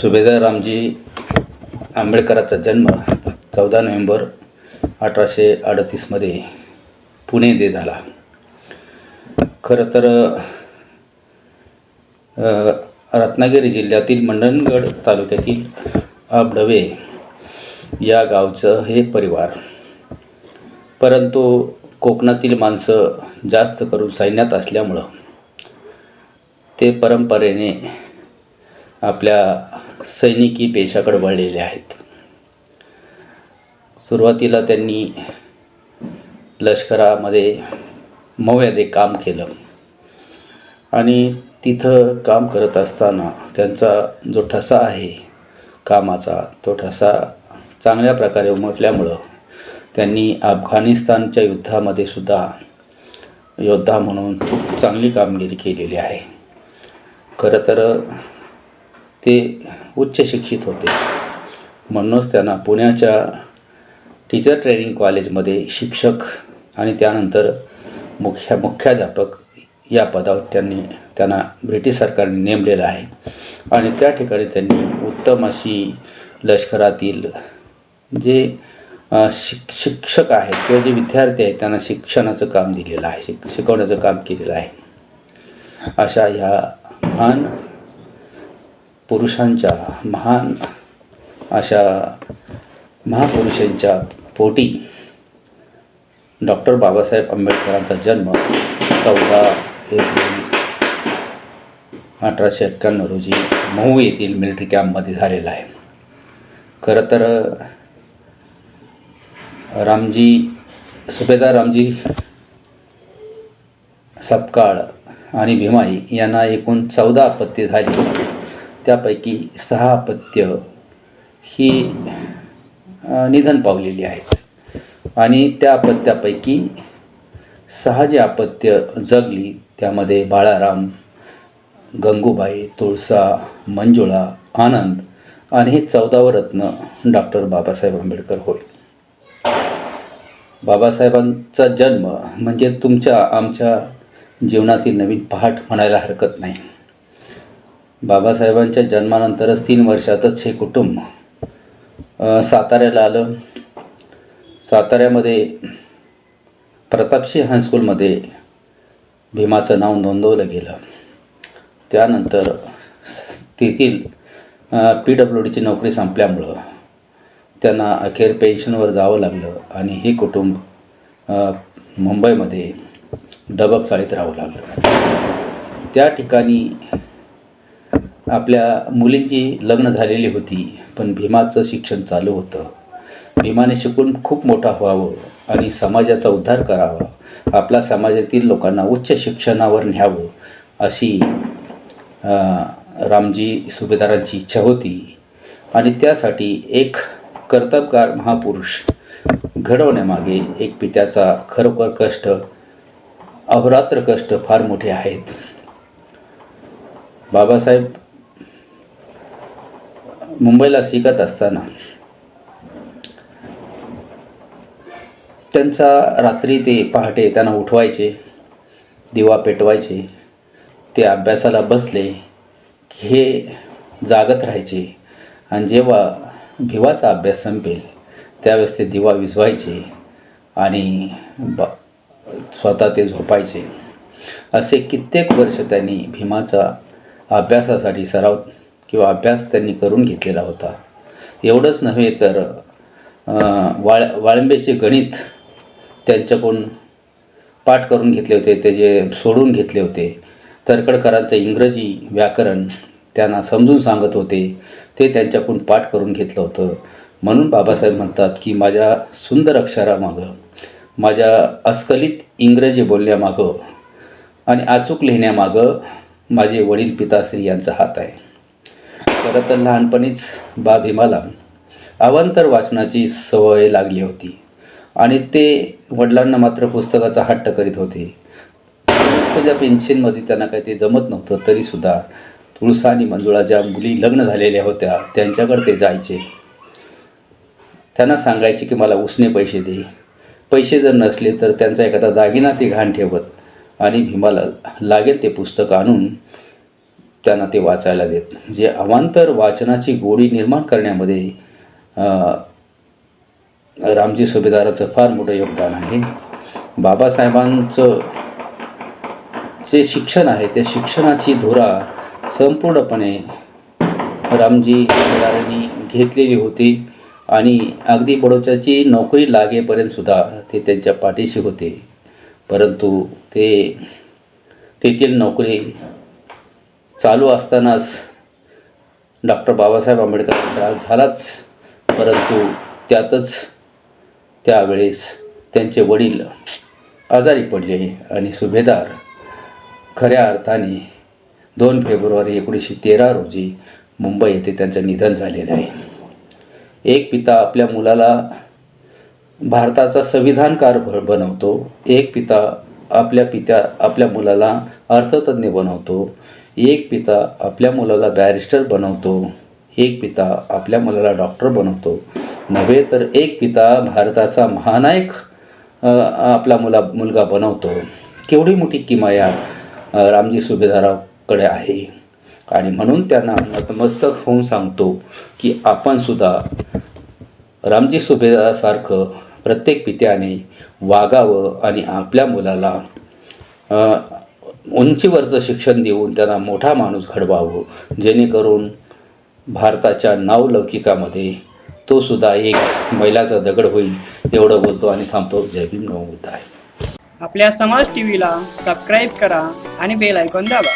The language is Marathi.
सुभेदार रामजी आंबेडकराचा जन्म चौदा नोव्हेंबर अठराशे अडतीसमध्ये पुणे येथे झाला. खरं तर रत्नागिरी जिल्ह्यातील मंडणगड तालुक्यातील आबडवे या गावचं हे परिवार परंतु कोकणातील माणसं जास्त करून सैन्यात असल्यामुळं ते परंपरेने आपल्या सैनिकी पेशाकडे वळलेले आहेत. सुरुवातीला त्यांनी लष्करामध्ये मव्यादे काम केलं. आणि तिथं काम करत असताना त्यांचा जो ठसा आहे कामाचा तो ठसा चांगल्या प्रकारे उमटल्यामुळं त्यांनी अफगाणिस्तानच्या युद्धामध्ये सुद्धा योद्धा म्हणून खूप चांगली कामगिरी केलेली आहे. खरं तर ते उच्च शिक्षित होते. म्हणूनच त्यांना पुण्याच्या टीचर ट्रेनिंग कॉलेजमध्ये शिक्षक आणि त्यानंतर मुख्या मुख्याध्यापक या पदावर त्यांनी त्यांना ब्रिटिश सरकारने नेमलेलं आहे. आणि त्या ठिकाणी त्यांनी उत्तम अशी लष्करातील जे शिक शिक्षक आहेत किंवा जे विद्यार्थी आहेत त्यांना शिक्षणाचं काम दिलेलं आहे शिक शिकवण्याचं काम केलेलं आहे. अशा ह्या महान पुरुषांच्या महान अशा महापुरुषांच्या पोटी डॉक्टर बाबासाहेब आंबेडकरांचा जन्म चौदा एप्रिल अठराशे एक्क्याण्णव रोजी मऊ येथील मिलिटरी कॅम्पमध्ये झालेला आहे. खरं तर रामजी सुभेदार रामजी सपकाळ आणि भीमाई यांना एकूण चौदा अपत्य झाली. त्यापैकी सहा अपत्य ही निधन पावलेली आहेत. आणि त्या अपत्यापैकी सहा जी अपत्य जगली त्यामध्ये बाळाराम गंगूबाई तुळसा मंजुळा आनंद आणि हे चौदावं रत्न डॉक्टर बाबासाहेब आंबेडकर होय. बाबासाहेबांचा जन्म म्हणजे तुमच्या आमच्या जीवनातील नवीन पहाट म्हणायला हरकत नाही. बाबासाहेबांच्या जन्मानंतरच तीन वर्षातच हे कुटुंब साताऱ्याला आलं. साताऱ्यामध्ये प्रतापशी हायस्कूलमध्ये भीमाचं नाव नोंदवलं गेलं. त्यानंतर तेथील पी डब्ल्यू डीची नोकरी संपल्यामुळं त्यांना अखेर पेन्शनवर जावं लागलं आणि हे कुटुंब मुंबईमध्ये डबक चाळीत राहावं लागलं. त्या ठिकाणी आपल्या मुलींची लग्न झालेली होती पण भीमाचं शिक्षण चालू होतं. भीमाने शिकून खूप मोठा व्हावं आणि समाजाचा उद्धार करावा आपल्या समाजातील लोकांना उच्च शिक्षणावर न्यावं अशी रामजी सुभेदारांची इच्छा होती. आणि त्यासाठी एक कर्तबगार महापुरुष घडवण्यामागे एक पित्याचा खरोखर कष्ट अहोरात्र कष्ट फार मोठे आहेत. बाबासाहेब मुंबईला शिकत असताना त्यांचा रात्री ते पहाटे त्यांना उठवायचे दिवा पेटवायचे ते अभ्यासाला बसले की हे जागत राहायचे. आणि जेव्हा दिवाचा अभ्यास संपेल त्यावेळेस ते दिवा विझवायचे आणि ब स्वतः ते झोपायचे. असे कित्येक वर्ष त्यांनी भीमाचा अभ्यासासाठी सराव किंवा अभ्यास त्यांनी करून घेतलेला होता. एवढंच नव्हे तर वाळ वाळंबेचे गणित त्यांच्याकडून पाठ करून घेतले होते त्याचे सोडून घेतले होते. तरकडकरांचं इंग्रजी व्याकरण त्यांना समजून सांगत होते. ते त्यांच्याकडून पाठ करून घेतलं होतं. म्हणून बाबासाहेब म्हणतात की माझ्या सुंदर अक्षरामागं माझ्या अस्खलित इंग्रजी बोलण्यामागं आणि अचूक लिहिण्यामागं माझे वडील पिताश्री यांचा हात आहे. खरं तर लहानपणीच बा भीमाला अवांतर वाचनाची सवय लागली होती आणि ते वडिलांना मात्र पुस्तकाचा हट्ट करीत होते. त्या पेन्शनमध्ये त्यांना काही ते जमत नव्हतं तरीसुद्धा तुळसा आणि मंजुळा ज्या मुली लग्न झालेल्या होत्या त्यांच्याकडे ते जायचे. त्यांना सांगायचे की मला उसने पैसे दे. पैसे जर नसले तर त्यांचा एखादा दागिना ते घाण ठेवत आणि भीमाला लागेल ते पुस्तक आणून त्यांना ते वाचायला देत. जे अवांतर वाचनाची गोडी निर्माण करण्यामध्ये रामजी सुभेदाराचं फार मोठं योगदान आहे. बाबासाहेबांचं जे शिक्षण आहे त्या शिक्षणाची धुरा संपूर्णपणे रामजी राणी घेतलेली होती आणि अगदी बडोच्याची नोकरी लागेपर्यंत सुद्धा ते त्यांच्या पाठीशी होते. परंतु ते तेथील नोकरी चालू असतानाच डॉक्टर बाबासाहेब आंबेडकरांना त्रास झालाच. परंतु त्यातच त्यावेळेस त्यांचे वडील आजारी पडले आणि सुभेदार खऱ्या अर्थाने दोन फेब्रुवारी एकोणीसशे तेरा रोजी मुंबई येथे त्यांचं निधन झालेलं आहे. एक पिता आपल्या मुलाला भारताचा संविधानकार भ बनवतो. एक पिता आपल्या पित्या आपल्या मुलाला अर्थतज्ञ बनवतो. एक पिता आपल्या मुलाला बॅरिस्टर बनवतो. एक पिता आपल्या मुलाला डॉक्टर बनवतो. नव्हे तर एक पिता भारताचा महानायक आपला मुला मुलगा बनवतो. केवढी मोठी किमाया रामजी सुभेदाराव कडे आहे. आणि म्हणून त्यांना नतमस्तक होऊन सांगतो की आपण सुद्धा रामजी सुभेदारासारखं प्रत्येक पित्याने वागावं आणि आपल्या मुलाला उंचीवरचं शिक्षण देऊन त्यांना मोठा माणूस घडवावं जेणेकरून भारताच्या नावलौकिकामध्ये तो सुद्धा एक मैलाचा दगड होईल एवढं बोलतो आणि थांबतो. जय भीम. नवमुद्दा आहे आपल्या समाज टीव्हीला सबस्क्राईब करा आणि बेल ऐकून दाबा.